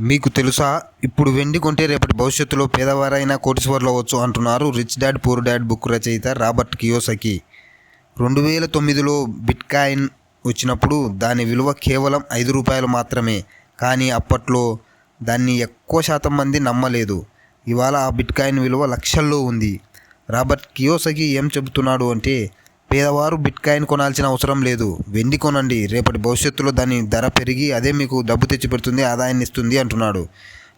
మీకు తెలుసా? ఇప్పుడు వెండి కొంటే రేపటి భవిష్యత్తులో పేదవారైనా కోటీశ్వర్లు అవ్వచ్చు అంటున్నారు rich dad poor dad book రచయిత రాబర్ట్ కియోసకి. రెండు వేల తొమ్మిదిలో బిట్కాయిన్ వచ్చినప్పుడు దాని విలువ కేవలం ఐదు రూపాయలు మాత్రమే. కానీ అప్పట్లో దాన్ని ఎక్కువ శాతం మంది నమ్మలేదు. ఇవాళ ఆ బిట్కాయిన్ విలువ లక్షల్లో ఉంది. రాబర్ట్ కియోసకి ఏం చెబుతున్నాడు అంటే పేదవారు బిట్కాయిన్ కొనాల్సిన అవసరం లేదు. వెండి కొనండి. రేపటి భవిష్యత్తులో దాని ధర పెరిగి అదే మీకు డబ్బు తెచ్చిపెడుతుంది ఆదాయాన్ని ఇస్తుంది అంటున్నాడు.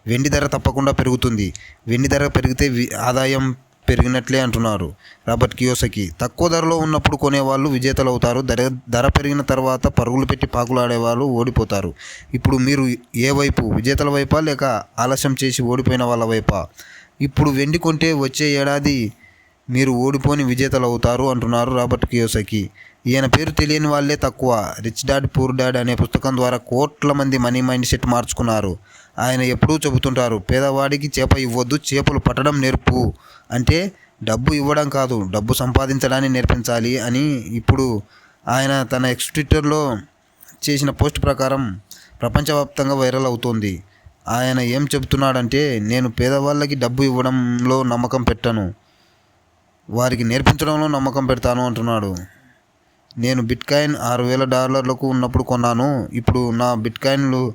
వెండి ధర తప్పకుండా పెరుగుతుంది. వెండి ధర పెరిగితే వి- ఆదాయం పెరిగినట్లే అంటున్నారు రాబర్ట్ కియోసకి. తక్కువ ధరలో ఉన్నప్పుడు కొనేవాళ్ళు విజేతలు అవుతారు ధర ధర పెరిగిన తర్వాత పరుగులు పెట్టి పాకులాడేవాళ్ళు ఓడిపోతారు. ఇప్పుడు మీరు ఏ వైపు? విజేతల వైపా లేక ఆలస్యం చేసి ఓడిపోయిన వాళ్ళ వైపా? ఇప్పుడు వెండి కొంటే వచ్చే ఏడాది మీరు ఓడిపోని విజేతలు అవుతారు అంటున్నారు రాబర్ట్ కియోసకి. ఈయన పేరు తెలియని వాళ్ళే తక్కువ. రిచ్ డాడ్ పూర్ డాడ్ అనే పుస్తకం ద్వారా కోట్ల మంది మనీ మైండ్ సెట్ మార్చుకున్నారు. ఆయన ఎప్పుడూ చెబుతుంటారు పేదవాడికి చేప ఇవ్వద్దు చేపలు పట్టడం నేర్పు. అంటే డబ్బు ఇవ్వడం కాదు డబ్బు సంపాదించడాన్ని నేర్పించాలి అని ఇప్పుడు ఆయన తన ఎక్స్ ట్విట్టర్లో చేసిన పోస్ట్ ప్రకారం ప్రపంచవ్యాప్తంగా వైరల్ అవుతోంది. ఆయన ఏం చెబుతున్నాడంటే నేను పేదవాళ్ళకి డబ్బు ఇవ్వడంలో నమ్మకం పెట్టను. వారికి నేర్పించడంలో నమ్మకం పెడతాను అంటున్నాడు. నేను బిట్కాయిన్ ఆరు వేల డాలర్లకు ఉన్నప్పుడు కొన్నాను. ఇప్పుడు నా బిట్కాయిన్లు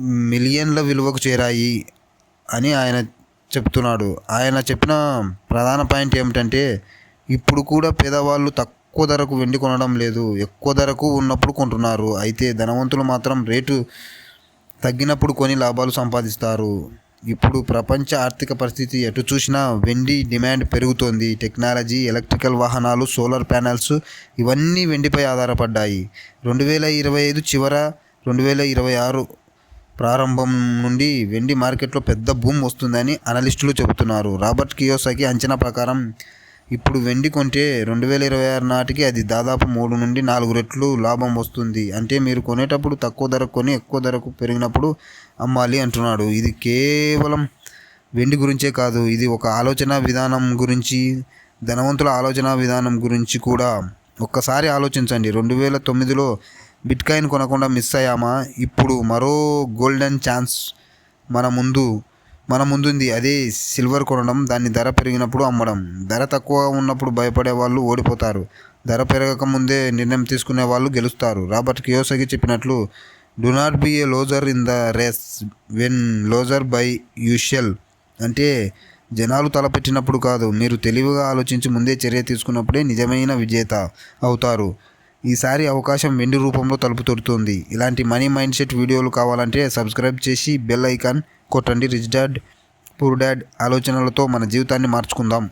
మిలియన్ల విలువకు చేరాయి అని ఆయన చెప్తున్నాడు. ఆయన చెప్పిన ప్రధాన పాయింట్ ఏమిటంటే ఇప్పుడు కూడా పేదవాళ్ళు తక్కువ ధరకు వెండి కొనడం లేదు. ఎక్కువ ధరకు ఉన్నప్పుడు కొంటున్నారు. అయితే ధనవంతులు మాత్రం రేటు తగ్గినప్పుడు కొని లాభాలు సంపాదిస్తారు. ఇప్పుడు ప్రపంచ ఆర్థిక పరిస్థితి ఎటు చూసినా వెండి డిమాండ్ పెరుగుతోంది. టెక్నాలజీ ఎలక్ట్రికల్ వాహనాలు సోలార్ ప్యానెల్స్ ఇవన్నీ వెండిపై ఆధారపడ్డాయి. రెండు వేల ఇరవై ఐదు చివర రెండు వేల ఇరవై ఆరు ప్రారంభం నుండి వెండి మార్కెట్లో పెద్ద బూమ్ వస్తుందని అనలిస్టులు చెబుతున్నారు. రాబర్ట్ కియోసాకి అంచనా ప్రకారం ఇప్పుడు వెండి కొంటే రెండు వేల ఇరవై ఆరు నాటికి అది దాదాపు మూడు నుండి నాలుగు రెట్లు లాభం వస్తుంది. అంటే మీరు కొనేటప్పుడు తక్కువ ధరకు కొని ఎక్కువ ధరకు పెరిగినప్పుడు అమ్మాలి అంటున్నాడు. ఇది కేవలం వెండి గురించే కాదు ఇది ఒక ఆలోచన విధానం గురించి ధనవంతుల ఆలోచన విధానం గురించి కూడా. ఒక్కసారి ఆలోచించండి. రెండు వేల తొమ్మిదిలో బిట్కాయిన్ కొనకుండా మిస్ అయ్యామా? ఇప్పుడు మరో గోల్డెన్ ఛాన్స్ మన ముందు. మన ముందుంది. అదే సిల్వర్ కొనడం దాన్ని ధర పెరిగినప్పుడు అమ్మడం. ధర తక్కువ ఉన్నప్పుడు భయపడే వాళ్ళు ఓడిపోతారు. ధర పెరగక ముందే నిర్ణయం తీసుకునే వాళ్ళు గెలుస్తారు. రాబర్ట్ కియోసగి చెప్పినట్లు do not be a loser in the race when loser by usual అంటే జనాలు తలపెట్టినప్పుడు కాదు. మీరు తెలివిగా ఆలోచించి ముందే చర్య తీసుకున్నప్పుడే నిజమైన విజేత అవుతారు. ఈసారి అవకాశం వెండి రూపంలో తలుపు తొడుతుంది. ఇలాంటి మనీ మైండ్ సెట్ వీడియోలు కావాలంటే సబ్స్క్రైబ్ చేసి బెల్ ఐకాన్ కొట్టండి. రిచ్ డాడ్ పూర్ డాడ్ ఆలోచనలతో మన జీవితాన్ని మార్చుకుందాం.